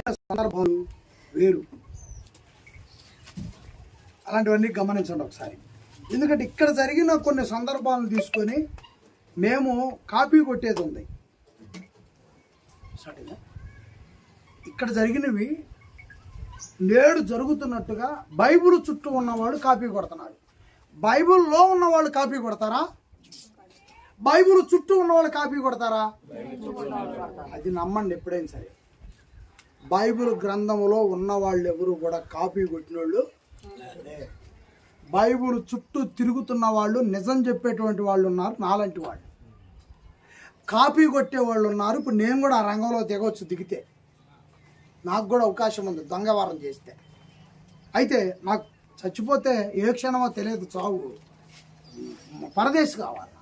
సందర్భాలు వేరు. అలాంటివన్నీ గమనించండి ఒకసారి. ఎందుకంటే ఇక్కడ జరిగిన కొన్ని సందర్భాలను తీసుకొని మేము కాపీ కొట్టేది ఉంది? ఇక్కడ జరిగినవి నేడు జరుగుతున్నట్టుగా బైబిల్ చుట్టూ ఉన్నవాడు కాపీ కొడుతున్నాడు. బైబిల్లో ఉన్నవాళ్ళు కాపీ కొడతారా? బైబిల్ చుట్టూ ఉన్నవాళ్ళు కాపీ కొడతారా. అది నమ్మండి ఎప్పుడైనా సరే. బైబిల్ గ్రంథంలో ఉన్న వాళ్ళు ఎవరు కూడా కాపీ కొట్టిన వాళ్ళు బైబిల్ చుట్టూ తిరుగుతున్న వాళ్ళు నిజం చెప్పేటువంటి వాళ్ళు ఉన్నారు నాలాంటి వాళ్ళు. కాపీ కొట్టే వాళ్ళు ఉన్నారు ఇప్పుడు నేను కూడా ఆ రంగంలో దిగవచ్చు దిగితే. నాకు కూడా అవకాశం ఉంది దొంగవారం చేస్తే. అయితే నాకు చచ్చిపోతే ఏ క్షణమో తెలియదు చావు. పరదేశ్ కావాలి.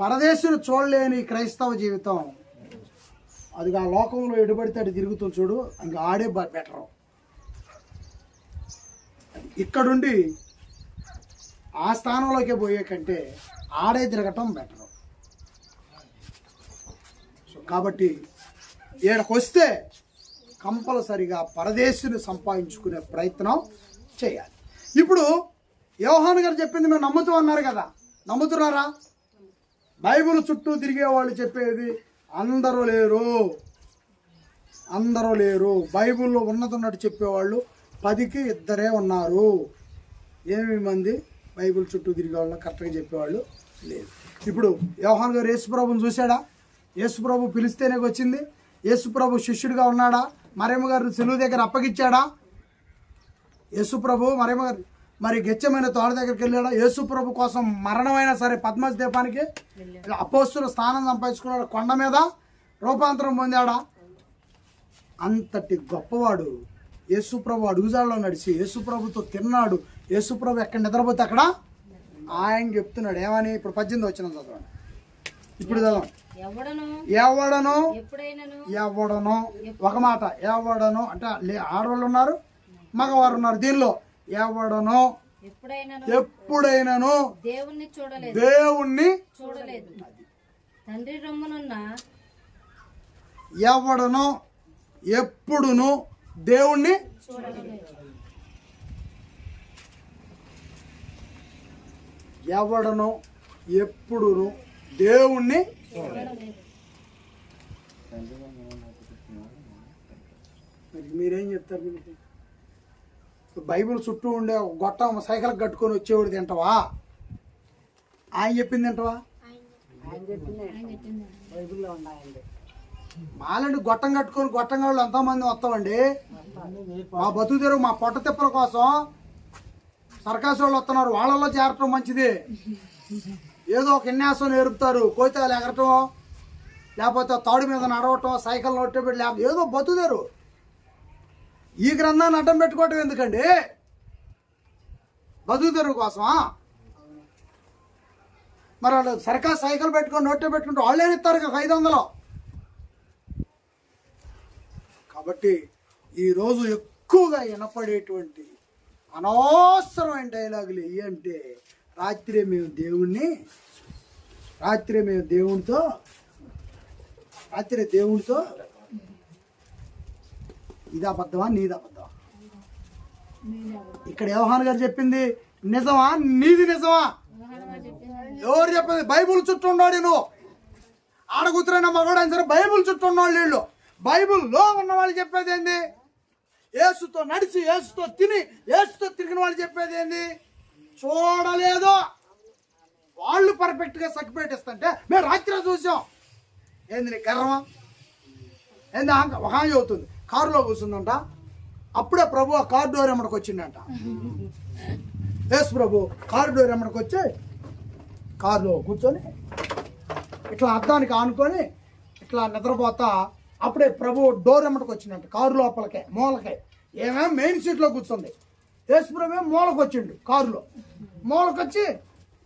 పరదేశులు చూడలేని క్రైస్తవ జీవితం అది ఆ లోకంలో ఎడుబడితే అటు తిరుగుతుంది చూడు ఇంకా ఆడే బెటరు ఇక్కడుండి ఆ స్థానంలోకి పోయే కంటే ఆడే తిరగటం బెటరు సో కాబట్టి ఈడకు కంపల్సరిగా పరదేశుని సంపాదించుకునే ప్రయత్నం చేయాలి. ఇప్పుడు యోహాన్ గారు చెప్పింది మేము నమ్ముతూ అన్నారు కదా. నమ్ముతున్నారా? బైబిల్ చుట్టూ తిరిగే వాళ్ళు చెప్పేది అందరూ లేరు. అందరూ లేరు. బైబిల్లో ఉన్నతున్నట్టు చెప్పేవాళ్ళు పదికి ఇద్దరే ఉన్నారు. ఏమి మంది? బైబిల్ చుట్టూ తిరిగే వాళ్ళు కరెక్ట్గా చెప్పేవాళ్ళు లేదు ఇప్పుడు వ్యవహాన్ గారు యేసుప్రభుని చూశాడా? యేసుప్రభు పిలిస్తేనే వచ్చింది. యేసుప్రభు శిష్యుడిగా ఉన్నాడా? మరేమ గారు సెలువు దగ్గర అప్పగిచ్చాడా యేసుప్రభు మరేమ గారు మరి గెచ్చమైన తోట దగ్గరికి వెళ్ళాడా? యేసుప్రభు కోసం మరణమైనా సరే పద్మజ దీపానికి అపోస్తుల స్థానం సంపాదించుకున్నాడు. కొండ మీద రూపాంతరం పొందాడా? అంతటి గొప్పవాడు యేసుప్రభు అడుగుజాడలో నడిచి యేసుప్రభుతో తిన్నాడు. యేసుప్రభు ఎక్కడ నిద్రపోతే అక్కడ? ఆయన చెప్తున్నాడు. ఏమని? ఇప్పుడు పద్దెనిమిది వచ్చిన చదవండి. ఇప్పుడు చదవండి. ఎవడను? ఎవడనో? ఒక మాట. ఎవడనో? అంటే ఆడవాళ్ళు ఉన్నారు మగవారు ఉన్నారు. దీనిలో ఎవడనో ఎప్పుడైనను ఎప్పుడైనాను దేవుణ్ణి చూడలేదు. దేవుణ్ణి చూడలేదు. తండ్రి రొమ్మునున్న ఎవడనో ఎప్పుడును దేవుణ్ణి చూడలేదు ఎవడనో ఎప్పుడును దేవుణ్ణి చూడలేదు. మరి మీరేం చెప్తారు? బైబిల్ చుట్టూ ఉండే గొట్టం సైకిల్ కట్టుకొని వచ్చేవాడు తింటవా? ఆయన చెప్పింది తింటవా? మాలండి గొట్టం కట్టుకొని గొట్టం వాళ్ళు ఎంతమంది వస్తామండి. మా బతుకు తెరువు మా పొట్ట తిప్పల కోసం సర్కాసు వాళ్ళు వస్తున్నారు. వాళ్ళలో చేరటం మంచిది. ఏదో ఒక విన్యాసం నేర్పుతారు. కోయితాలు ఎగరటం లేకపోతే తాడు మీద నడవటం సైకిల్ నొట్టబెట్టి లేకపోతే ఏదో బతుకుతారు ఈ గ్రంథాన్ని అడ్డం పెట్టుకోవటం ఎందుకండి? బతుకు తెరువు కోసమా? మరి వాళ్ళు సర్కార్ సైకిల్ పెట్టుకొని నోట్లో పెట్టుకుంటే వాళ్ళే ఇస్తారు కదా ఐదు వందలు? కాబట్టి ఈరోజు ఎక్కువగా వినపడేటువంటి అనవసరమైన డైలాగులు ఏ అంటే రాత్రి మేము దేవుణ్ణి రాత్రి మేము దేవునితో రాత్రి దేవునితో ఇది అబద్ధమా? నీది అబద్ధమా? ఇక్కడ యోహాన్ గారు చెప్పింది నిజమా? నీది నిజమా? ఎవరు చెప్పింది? బైబుల్ చుట్టూ ఉన్నాడు నువ్వు ఆడగుతురైన మగవాడైనా సరే బైబుల్ చుట్టూ ఉన్నవాళ్ళు వీళ్ళు. బైబుల్లో ఉన్న వాళ్ళు చెప్పేది ఏంది? ఏసుతో నడిచి ఏసుతో తిని ఏసుతో తిరిగిన వాళ్ళు చెప్పేది ఏంది? చూడలేదు. వాళ్ళు పర్ఫెక్ట్గా సక్కిపెట్టిస్తుంటే మేము రాత్రి చూసాం. ఏంది నీ గర్వం ఏంది ఆంక- ఒక అవుతుంది కారులో కూర్చుందంట. అప్పుడే ప్రభు ఆ కార్ డోర్ ఎమ్మడికి వచ్చిందంట. యేసు ప్రభు కార్ డోర్ ఎమ్మడికి వచ్చి కారులో కూర్చొని ఇట్లా అద్దానికి ఆనుకొని ఇట్లా నిద్రపోతా అప్పుడే ప్రభు డోర్ ఎమ్మటికి వచ్చిందంట. కారు లోపలికే మూలకే. ఏమేం మెయిన్ సీట్లో కూర్చుంది. యేసు ప్రభు మూలకు వచ్చిండు కారులో. మూలకొచ్చి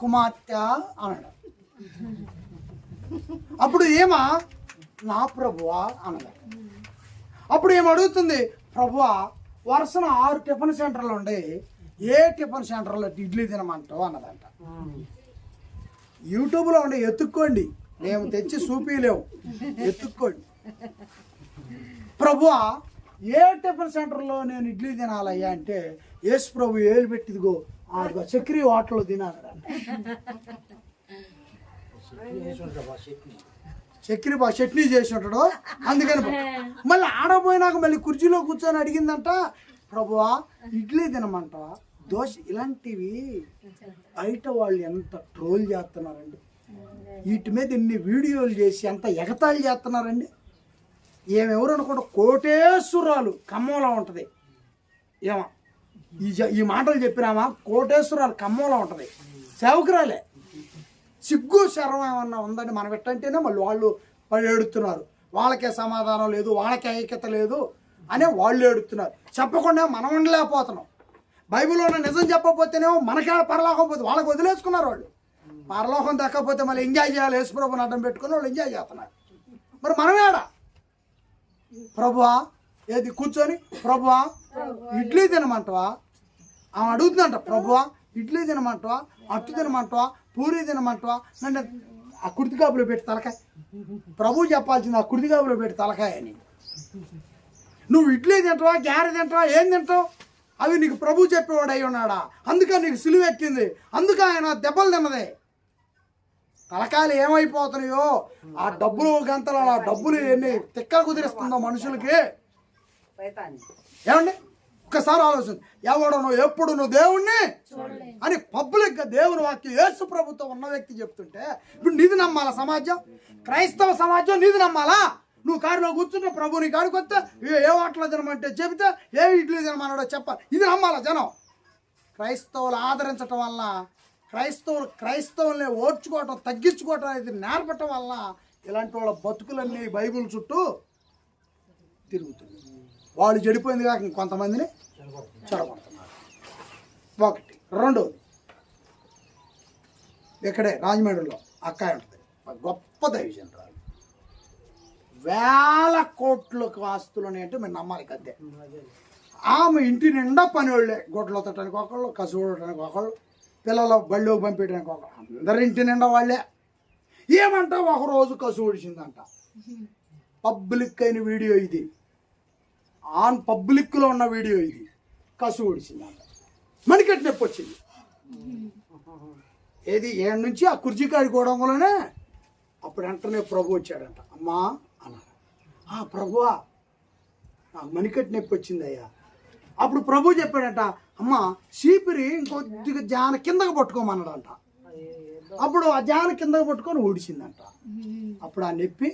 కుమార్తె అన్నాడు. అప్పుడు ఏమా? నా ప్రభువా అనగా అప్పుడు ఏం అడుగుతుంది? ప్రభువా వరుసన ఆరు టిఫిన్ సెంటర్లు ఉండే. ఏ టిఫిన్ సెంటర్లో ఇడ్లీ తినమంటావు? అన్నదంట. యూట్యూబ్లో ఉండే ఎత్తుక్కోండి. మేము తెచ్చి చూపించలేము ఎత్తుక్కోండి. ప్రభువా ఏ టిఫిన్ సెంటర్లో నేను ఇడ్లీ తినాలయ్యా? అంటే యేసు ప్రభు ఏలు పెట్టిదిగో ఆడుగో చక్రీ హోటల్లో తినాలి చక్కెర బా చట్నీ చేసి ఉంటాడు? అందుకని మళ్ళీ ఆడపోయినాక మళ్ళీ కుర్చీలో కూర్చొని అడిగిందంట ప్రభువా ఇడ్లీ తినమంటావా? దోశ ఇలాంటివి బయట వాళ్ళు ఎంత ట్రోల్ చేస్తున్నారండి. వీటి మీద ఎన్ని వీడియోలు చేసి ఎంత ఎగతాళి చేస్తున్నారండి. ఏమెవరు అనుకుంటే కోటేశ్వరాలు ఖమ్మంలో ఉంటుంది. ఏమా ఈ జ- ఈ మాటలు చెప్పినామా? కోటేశ్వరాలు ఖమ్మంలో ఉంటుంది. సేవకురాలే. సిగ్గు శరం ఏమన్నా ఉందని మనం ఎట్టంటేనే మళ్ళీ వాళ్ళు వాళ్ళు ఏడుతున్నారు. వాళ్ళకే సమాధానం లేదు వాళ్ళకే ఐక్యత లేదు అనే వాళ్ళు ఏడుతున్నారు. చెప్పకుండా మనం ఉండలేకపోతున్నాం. బైబిల్లో ఉన్న నిజం చెప్పకపోతేనేమో మనకే పరలోకం పోతే వాళ్ళకి వదిలేసుకున్నారు వాళ్ళు. పరలోకం దక్కకపోతే మళ్ళీ ఎంజాయ్ చేయాలి. యేసుప్రభుని అడ్డం పెట్టుకుని వాళ్ళు ఎంజాయ్ చేస్తున్నారు. మరి మనమేడా ప్రభువా ఏది కూర్చొని? ప్రభువా ఇడ్లీ తినమంటవా? ఆమె అడుగుతుందంట ప్రభువా ఇడ్లీ తినమంటవా? అట్టు తినమంటవా? పూరి తినమంటవా నన్ను ఆ కుర్తికాపులో పెట్టి తలకాయ. ప్రభు చెప్పాల్సింది ఆ కుర్తికాపులో పెట్టి తలకాయ అని. నువ్వు ఇడ్లీ తింటావా గ్యారె తింటావా ఏం తింటావు? అవి నీకు ప్రభు చెప్పేవాడు అయి ఉన్నాడా? అందుకని నీకు సిలువ ఎక్కింది. అందుకే ఆయన దెబ్బలు తిన్నదే. తలకాయలు ఏమైపోతున్నాయో? ఆ డబ్బులు గంతలు ఆ డబ్బులు ఎన్ని తిక్కలు కుదిరిస్తుందో మనుషులకి? ఏమండి? ఒక్కసారి ఆలోచన. ఎవడు నువ్వు ఎప్పుడు నువ్వు దేవుణ్ణి? అని పబ్లిక్గా దేవుని వాక్యం యేసు ప్రభుత్వం ఉన్న వ్యక్తి చెప్తుంటే ఇప్పుడు నీది నమ్మాలా సమాజం? క్రైస్తవ సమాజం నీది నమ్మాలా? నువ్వు కారులో కూర్చుంటే ప్రభు నీ కాడికి వస్తే ఏ- ఏ వాటిలో తినమంటే చెబితే ఏ ఇడ్లీ తినమన్నాడో చెప్పాలి. ఇది నమ్మాలా జనం? క్రైస్తవులు ఆదరించటం వల్ల క్రైస్తవులు క్రైస్తవుల్ని ఓర్చుకోవటం తగ్గించుకోవటం అనేది నేర్పటం వల్ల ఇలాంటి వాళ్ళ బతుకులన్నీ బైబిల్ చుట్టూ తిరుగుతుంది. వాళ్ళు చెడిపోయింది కాక ఇంకొంతమందిని చెడగొడుతున్నారు. ఒకటి. రెండోది. ఇక్కడే రాజమండ్రిలో అక్కాయ ఉంటుంది. గొప్ప గొప్ప దైవజనరాలు వేల కోట్లకు ఆస్తులు అంటే మీరు నమ్మాలి కద్దే ఆమె ఇంటి నిండా పని వాళ్ళే గొడ్లు తట్టడానికి ఒకళ్ళు కసుగొడటానికి ఒకళ్ళు పిల్లల బళ్ళు పంపించడానికి ఒకళ్ళు. అందరి ఇంటి నిండా వాళ్ళే. ఏమంట ఒకరోజు కసు ఊడిచిందంట పబ్లిక్ అయిన వీడియో ఇది. ఆన్ పబ్లిక్లో ఉన్న వీడియో ఇది. కసు ఒడిచిందంట మణికట్ నొప్పి వచ్చింది. ఏది ఏడు నుంచి ఆ కుర్చీ గోడంలోనే అప్పుడు వెంటనే ప్రభు వచ్చాడంట. అమ్మా అన్నారు ఆ ప్రభువా నాకు మణికట్ నొప్పి వచ్చింది అయ్యా. అప్పుడు ప్రభు చెప్పాడంట అమ్మ సీపిరి ఇంకొద్దిగా జాన కిందకు పట్టుకోమన్నాడంట. అప్పుడు ఆ జాన కిందకు పట్టుకొని ఊడిచిందంట అప్పుడు ఆ నొప్పి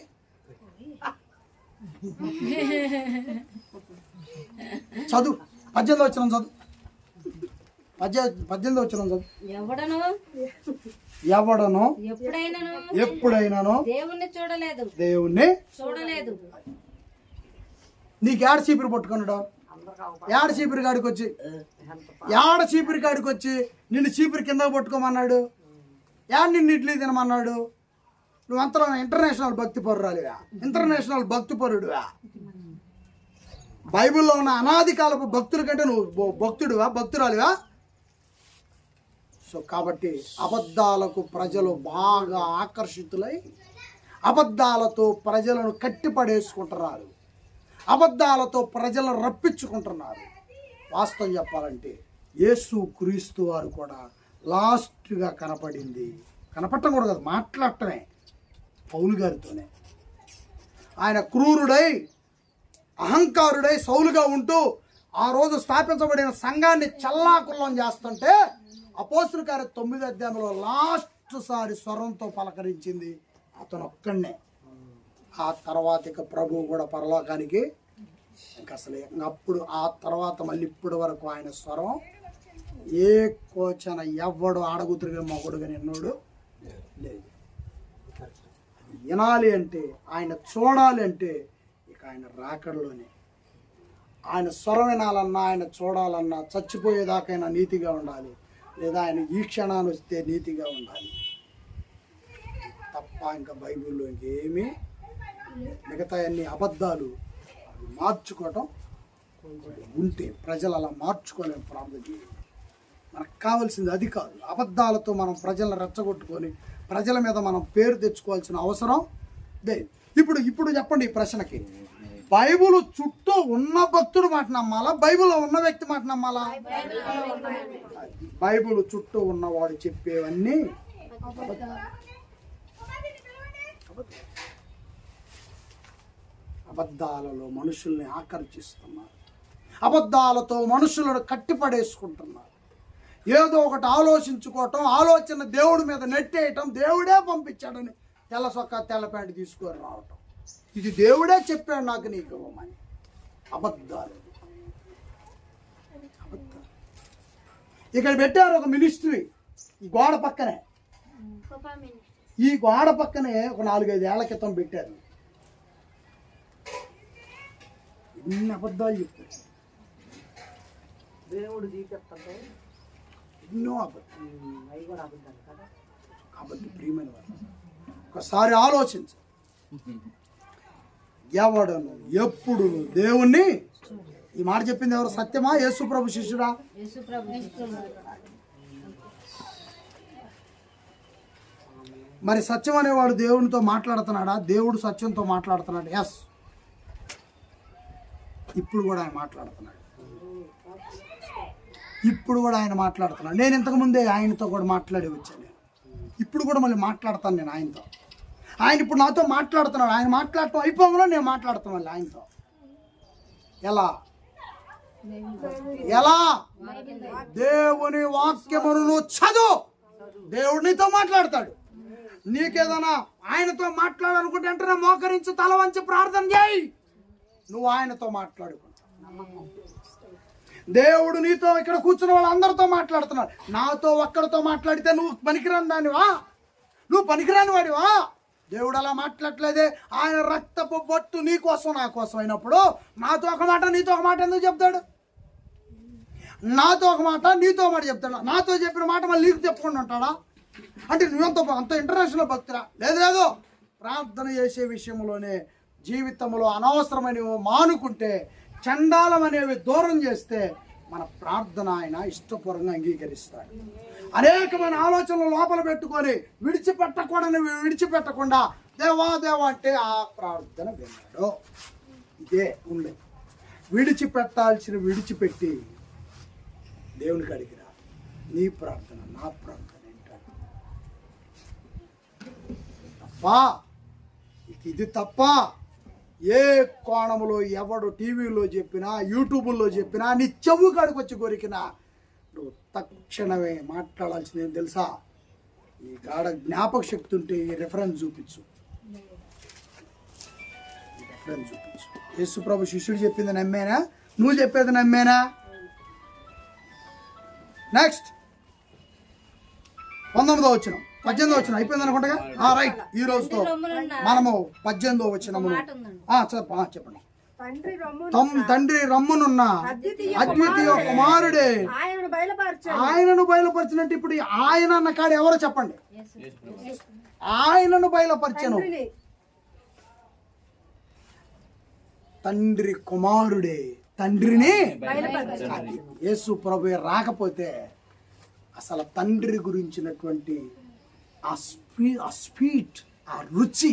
చదువు. పద్దెనిమిది వచ్చిన చదువు. పద్దె పద్దెనిమిది వచ్చిన చదువు. ఎవడను? ఎవడను? ఎప్పుడైనాను? దేవుణ్ణి చూడలేదు. దేవుణ్ణి చూడలేదు. నీకు ఏడ చీపిరి పట్టుకున్నాడు? ఏడ చీపిరి కాడికి వచ్చి? ఏడ చీపిరి కాడికి వచ్చి నిన్ను చీపిరి కింద పట్టుకోమన్నాడు? ఏడ నిన్ను ఇడ్లీ తినమన్నాడు? నువ్వు అంతలో ఇంటర్నేషనల్ భక్తి పరురాలివా ఇంటర్నేషనల్ భక్తి పరుడువా బైబిల్లో ఉన్న అనాది కాలపు భక్తుల కంటే నువ్వు భ- భక్తుడివా భక్తురాలివా? సో కాబట్టి అబద్ధాలకు ప్రజలు బాగా ఆకర్షితులై అబద్ధాలతో ప్రజలను కట్టిపడేసుకుంటున్నారు. అబద్ధాలతో ప్రజలను రప్పించుకుంటున్నారు. వాస్తవం చెప్పాలంటే యేసు క్రీస్తు వారు కూడా లాస్ట్గా కనపడింది. కనపడటం కూడా కాదు మాట్లాడటమే పౌలు గారితోనే. ఆయన క్రూరుడై అహంకారుడై సౌలుగా ఉంటూ ఆ రోజు స్థాపించబడిన సంఘాన్ని చల్లాకుల్లం చేస్తుంటే అపోస్తుల గారి తొమ్మిది అధ్యాయంలో లాస్ట్ సారి స్వరంతో పలకరించింది. అతను ఒక్కడనే. ఆ తర్వాత ఇక ప్రభువు కూడా పరలోకానికి ఇంకా అసలు అప్పుడు ఆ తర్వాత మళ్ళీ ఇప్పటి వరకు ఆయన స్వరం ఏ కోచన ఎవ్వడు ఆడగుతురుగా మగుడుగా నిన్నోడు లేదు. వినాలి అంటే ఆయన చూడాలి అంటే ఆయన రాకడలోనే ఆయన స్వరం వినాలన్నా ఆయన చూడాలన్నా చచ్చిపోయేదాకైనా నీతిగా ఉండాలి. లేదా ఆయన ఈ క్షణాన్ని వస్తే నీతిగా ఉండాలి. తప్ప ఇంకా బైబిల్లో ఇంకేమీ మిగతా అన్ని అబద్ధాలు అవి మార్చుకోవటం ఉంటే ప్రజలు అలా మార్చుకోలేము ప్రార్థన చేయాలి మనకు కావాల్సింది అది కాదు. అబద్ధాలతో మనం ప్రజలను రెచ్చగొట్టుకొని ప్రజల మీద మనం పేరు తెచ్చుకోవాల్సిన అవసరం లేదు. ఇప్పుడు ఇప్పుడు చెప్పండి ఈ ప్రశ్నకి. బైబుల్ చుట్టూ ఉన్న భక్తుడు మాట నమ్మాలా? బైబిల్లో ఉన్న వ్యక్తి మాట నమ్మాలా? బైబుల్ చుట్టూ ఉన్నవాడు చెప్పేవన్నీ అబద్ధాలలో మనుషుల్ని ఆకర్షిస్తున్నారు. అబద్ధాలతో మనుషులను కట్టిపడేసుకుంటున్నారు. ఏదో ఒకటి ఆలోచించుకోవటం ఆలోచన దేవుడి మీద నెట్టేయటం దేవుడే పంపించాడని తెల్ల సొక్క తెల్ల ప్యాంటు తీసుకొని రావటం. ఇది దేవుడే చెప్పాడు నాకు నీకు ఇవ్వమని. అబద్ధాలు. అబద్ధాలు. ఇక్కడ పెట్టారు ఒక మినిస్ట్రీ ఈ గోడ పక్కనే. ఈ గోడ పక్కనే ఒక నాలుగైదు ఏళ్ళ క్రితం పెట్టారు. ఎన్ని అబద్ధాలు చెప్పారు. దేవుడు ఎన్నో అబద్ధాలు. కాబట్టి ప్రియమైన వారు ఒకసారి ఆలోచించు ఎవడను? ఎప్పుడు దేవుణ్ణి? ఈ మాట చెప్పింది ఎవరు? సత్యమా? యేసు ప్రభు శిష్యుడా? మరి సత్యం అనేవాడు దేవునితో మాట్లాడుతున్నాడా? దేవుడు సత్యంతో మాట్లాడుతున్నాడు. ఎస్ ఇప్పుడు కూడా ఆయన మాట్లాడుతున్నాడు. ఇప్పుడు కూడా ఆయన మాట్లాడుతున్నాడు. నేను ఇంతకు ముందే ఆయనతో కూడా మాట్లాడి వచ్చాను నేను. ఇప్పుడు కూడా మళ్ళీ మాట్లాడతాను నేను ఆయనతో. ఆయన ఇప్పుడు నాతో మాట్లాడుతున్నాడు. ఆయన మాట్లాడటం అయిపోగానే నేను మాట్లాడుతున్నాను మళ్ళీ ఆయనతో. ఎలా? ఎలా? దేవుని వాక్యమును నువ్వు చదువు. దేవుడు నీతో మాట్లాడతాడు. నీకేదైనా ఆయనతో మాట్లాడాలనుకుంటే వెంటనే మోకరించి తల వంచి ప్రార్థన చేయి. నువ్వు ఆయనతో మాట్లాడుకుంటా దేవుడు నీతో ఇక్కడ కూర్చున్న వాళ్ళందరితో మాట్లాడుతున్నాడు. నాతో ఒక్కడితో మాట్లాడితే నువ్వు పనికిరాని దానివా? నువ్వు పనికిరాని వాడివా? దేవుడు అలా మాట్లాడలేదే ఆయన రక్తపు బొట్టు నీ కోసం నా కోసం అయినప్పుడు నాతో ఒక మాట నీతో ఒక మాట ఎందుకు చెప్తాడు? నాతో ఒక మాట నీతో మాట చెప్తాడు? నాతో చెప్పిన మాట మళ్ళీ నీకు చెప్పుకుంటూ ఉంటాడా? అంటే నువ్వంత అంత ఇంటర్నేషనల్ భక్తురా? లేదు లేదు. ప్రార్థన చేసే విషయంలోనే జీవితంలో అనవసరమైనవి మానుకుంటే చండాలం అనేవి దూరం చేస్తే మన ప్రార్థన ఆయన ఇష్టపూర్వకంగా అంగీకరిస్తాడు. అనేకమైన ఆలోచనలు లోపల పెట్టుకొని విడిచిపెట్టకూడని విడిచిపెట్టకుండా దేవా దేవా అంటే ఆ ప్రార్థన విన్నాడు. ఇదే ఉండే. విడిచిపెట్టాల్సిన విడిచిపెట్టి దేవునికి అడిగిరా నీ ప్రార్థన నా ప్రార్థన ఏంటంటే తప్ప ఇది తప్ప ఏ కోణంలో ఎవడు టీవీలో చెప్పినా యూట్యూబ్లో చెప్పినా నీ చెవు కాడికి వచ్చి కొరికినా నువ్వు తక్షణమే మాట్లాడాల్సింది ఏం తెలుసా? ఈ గాఢ జ్ఞాపక శక్తి ఉంటే ఈ రెఫరెన్స్ చూపించు. రెఫరెన్స్ చూపించు. యేసుప్రభు శిష్యుడు చెప్పింది నమ్మేనా? నువ్వు చెప్పేది నమ్మేనా? నెక్స్ట్ పంతొమ్మిదో వచ్చినాం పద్దెనిమిదో వచ్చిన అయిపోయింది అనుకుంటా ఆ రైట్ ఈ రోజుతో మనము పద్దెనిమిదో ఉందండి. ఆ, చెప్ప- ఆ, చెప్పండి. తండ్రి రొమ్ము తమ్ తండ్రి రమ్మనున్న అద్వితీయ కుమారుడే. ఆయనను బయలుపరచు ఆయనను బయలుపరిచినట్టు ఇప్పుడు ఆయన అన్న కాడ ఎవరో చెప్పండి. ఆయనను బయలుపరిచను. తండ్రి కుమారుడే. తండ్రిని యేసు ప్రభు రాకపోతే అసలు తండ్రి గురించినటువంటి ఆ స్పీ ఆ స్వీట్ ఆ రుచి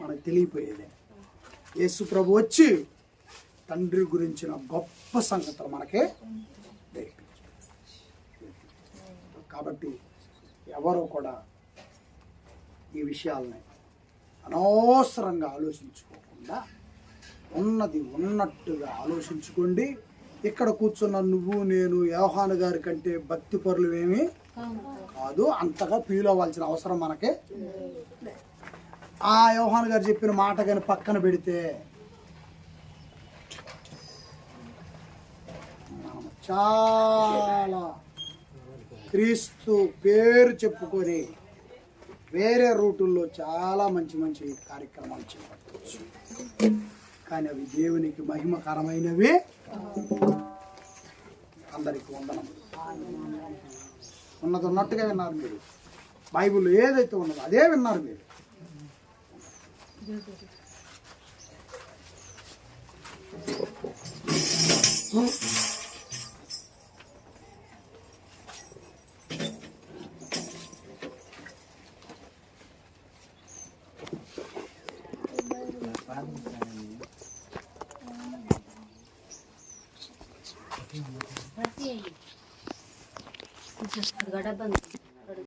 మనకు తెలియపోయేది. యేసు ప్రభు వచ్చి తండ్రి గురించిన గొప్ప సంగతులు మనకే కాబట్టి ఎవరు కూడా ఈ విషయాలని అనవసరంగా ఆలోచించుకోకుండా ఉన్నది ఉన్నట్టుగా ఆలోచించుకోండి. ఇక్కడ కూర్చున్న నువ్వు నేను యోహాను గారి కంటే భక్తి పరులు ఏమి కాదు అంతగా ఫీల్ అవ్వాల్సిన అవసరం మనకి. ఆ యోహాన్ గారు చెప్పిన మాట కానీ పక్కన పెడితే చాలా క్రీస్తు పేరు చెప్పుకొని వేరే రూటుల్లో చాలా మంచి మంచి కార్యక్రమాలు చేపట్టవచ్చు కానీ అవి దేవునికి మహిమకరమైనవి. అందరికీ వందనం. ఉన్నది ఉన్నట్టుగా విన్నారు మీరు. బైబిల్ ఏదైతే ఉన్నదో అదే విన్నారు మీరు.